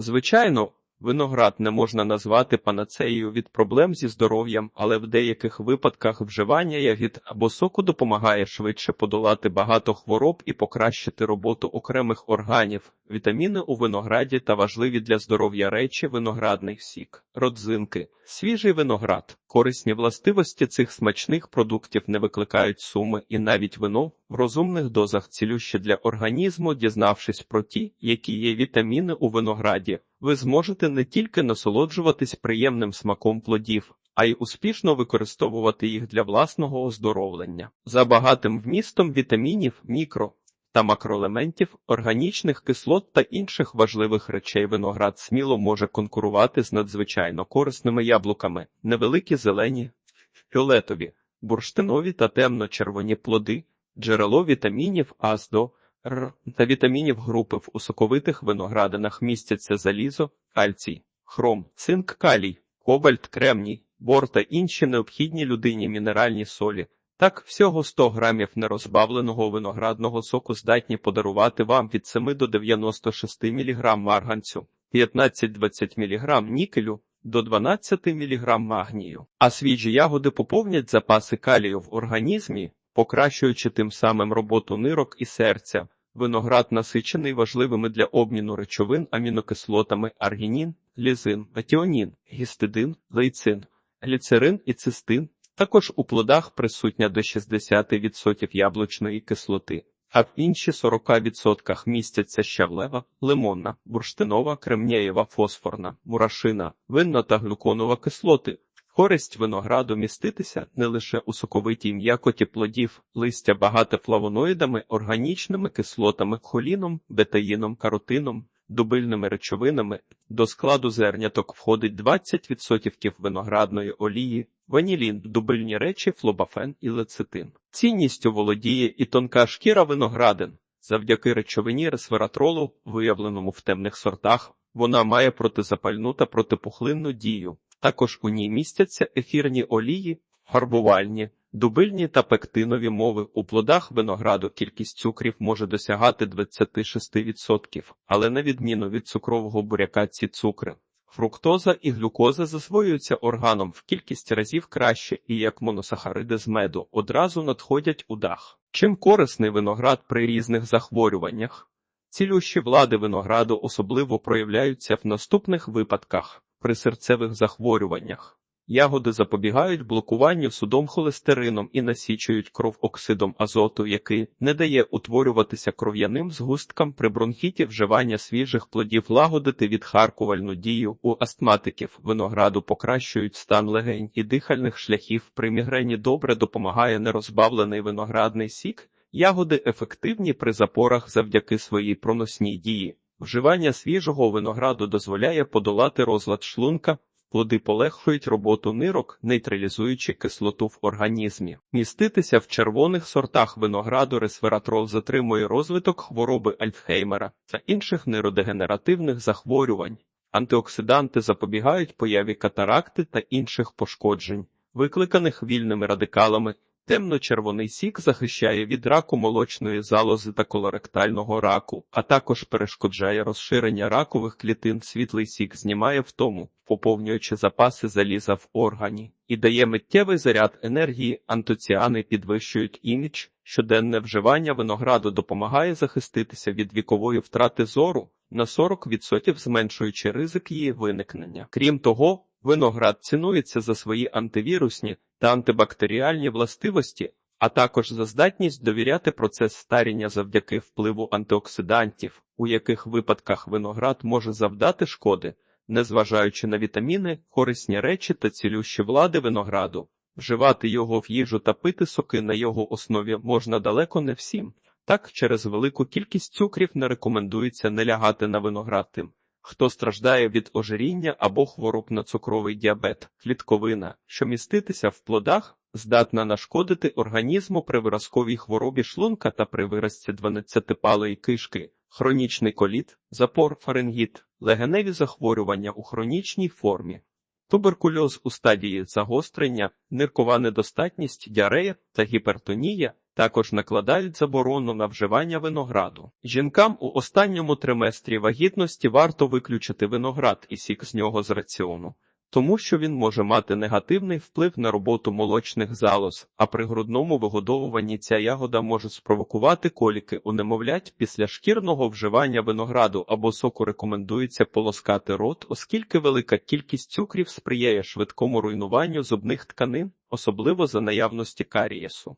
Звичайно, виноград не можна назвати панацеєю від проблем зі здоров'ям, але в деяких випадках вживання ягід або соку допомагає швидше подолати багато хвороб і покращити роботу окремих органів. Вітаміни у винограді та важливі для здоров'я речі виноградний сік, родзинки, свіжий виноград. Корисні властивості цих смачних продуктів не викликають суми, і навіть вино в розумних дозах цілюще для організму, дізнавшись про ті, які є вітаміни у винограді, ви зможете не тільки насолоджуватись приємним смаком плодів, а й успішно використовувати їх для власного оздоровлення. За багатим вмістом вітамінів, мікро та макроелементів, органічних кислот та інших важливих речей виноград сміло може конкурувати з надзвичайно корисними яблуками, невеликі зелені, фіолетові, бурштинові та темно-червоні плоди, джерело вітамінів А до Р та вітамінів групи в у соковитих виноградинах містяться залізо, кальцій, хром, цинк, калій, кобальт, кремній, бор та інші необхідні людині мінеральні солі. Так, всього 100 грамів нерозбавленого виноградного соку здатні подарувати вам від 7 до 96 мг марганцю, 15-20 мг нікелю, до 12 мг магнію. А свіжі ягоди поповнять запаси калію в організмі, покращуючи тим самим роботу нирок і серця. Виноград насичений важливими для обміну речовин амінокислотами аргінін, лізин, метіонін, гістидин, лейцин, гліцерин і цистин. Також у плодах присутня до 60% яблучної кислоти, а в інші 40% містяться щавлева, лимонна, бурштинова, кремнієва, фосфорна, мурашина, винна та глюконова кислоти. Користь винограду міститися не лише у соковитій м'якоті плодів, листя багате флавоноїдами, органічними кислотами, холіном, бетаїном, каротином, дубильними речовинами. До складу зерняток входить 20% виноградної олії, ванілін, дубильні речі, флобафен і лецитин. Цінністю володіє і тонка шкіра виноградин. Завдяки речовині ресвератролу, виявленому в темних сортах, вона має протизапальну та протипухлинну дію. Також у ній містяться ефірні олії, фарбувальні, дубильні та пектинові мови. У плодах винограду кількість цукрів може досягати 26%, але на відміну від цукрового буряка ці цукри. Фруктоза і глюкоза засвоюються органом в кількість разів краще і як моносахариди з меду одразу надходять у дах. Чим корисний виноград при різних захворюваннях? Цілющі влади винограду особливо проявляються в наступних випадках при серцевих захворюваннях. Ягоди запобігають блокуванню судом холестерином і насічують кров оксидом азоту, який не дає утворюватися кров'яним згусткам при бронхіті вживання свіжих плодів лагодити відхаркувальну дію у астматиків винограду покращують стан легень і дихальних шляхів. При мігрені добре допомагає нерозбавлений виноградний сік. Ягоди ефективні при запорах завдяки своїй проносній дії. Вживання свіжого винограду дозволяє подолати розлад шлунка, плоди полегшують роботу нирок, нейтралізуючи кислоту в організмі. Міститися в червоних сортах винограду ресвератрол затримує розвиток хвороби Альцхеймера та інших нейродегенеративних захворювань. Антиоксиданти запобігають появі катаракти та інших пошкоджень, викликаних вільними радикалами. Темно-червоний сік захищає від раку молочної залози та колоректального раку, а також перешкоджає розширення ракових клітин. Світлий сік знімає втому, поповнюючи запаси заліза в органі, і дає миттєвий заряд енергії. Антоціани підвищують імідж. Щоденне вживання винограду допомагає захиститися від вікової втрати зору на 40% зменшуючи ризик її виникнення. Крім того, Виноград цінується за свої антивірусні та антибактеріальні властивості, а також за здатність довіряти процес старіння завдяки впливу антиоксидантів, у яких випадках виноград може завдати шкоди, незважаючи на вітаміни, корисні речі та цілющі влади винограду. Вживати його в їжу та пити соки на його основі можна далеко не всім. Так, через велику кількість цукрів не рекомендується не лягати на виноград тим хто страждає від ожиріння або хвороб на цукровий діабет, клітковина, що міститися в плодах, здатна нашкодити організму при виразковій хворобі шлунка та при виразці 12-палої кишки, хронічний коліт, запор, фарингіт, легеневі захворювання у хронічній формі. Туберкульоз у стадії загострення, ниркова недостатність, діарея та гіпертонія Також накладають заборону на вживання винограду. Жінкам у останньому триместрі вагітності варто виключити виноград і сік з нього з раціону, тому що він може мати негативний вплив на роботу молочних залоз, а при грудному вигодовуванні ця ягода може спровокувати коліки у немовлять після шкірного вживання винограду або соку рекомендується полоскати рот, оскільки велика кількість цукрів сприяє швидкому руйнуванню зубних тканин, особливо за наявності карієсу.